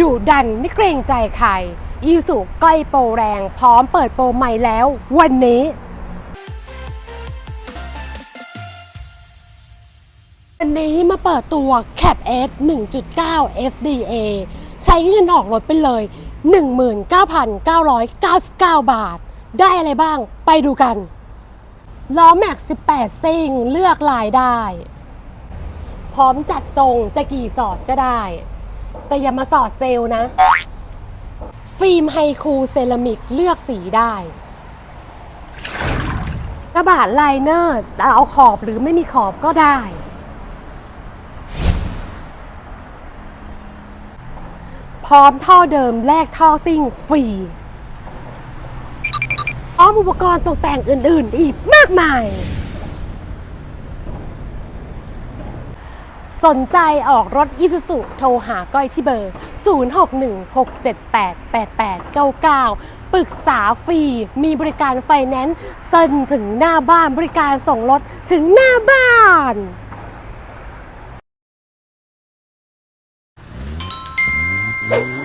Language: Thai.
ดุดันไม่เกรงใจใครอีสุใกล้โปรแรง พร้อมเปิดโปรใหม่แล้ว วันนี้ วันนี้มาเปิดตัว Cap S 1.9 SDA ใช้เงินออกรถไปเลย 19,999 บาท ได้อะไรบ้างไปดูกัน ล้อแม็ก 18 ซิ่ง เลือกลายได้ พร้อมจัดทรงจะกี่สอดก็ได้ แต่อย่ามาสอดเซลล์นะ ฟิล์มไฮคูเซรามิกเลือกสีได้ กระบะไลเนอร์จะเอาขอบหรือไม่มีขอบก็ได้ พร้อมท่อเดิมแลกท่อซิ่งฟรีพร้อมอุปกรณ์ตกแต่งอื่นๆ อีกมากมาย สนใจออกรถอีซูซุโทรหาก้อยที่เบอร์ 0616788899 ปรึกษาฟรี มีบริการไฟแนนซ์เซ็นถึงหน้าบ้านบริการส่งรถถึงหน้าบ้านเ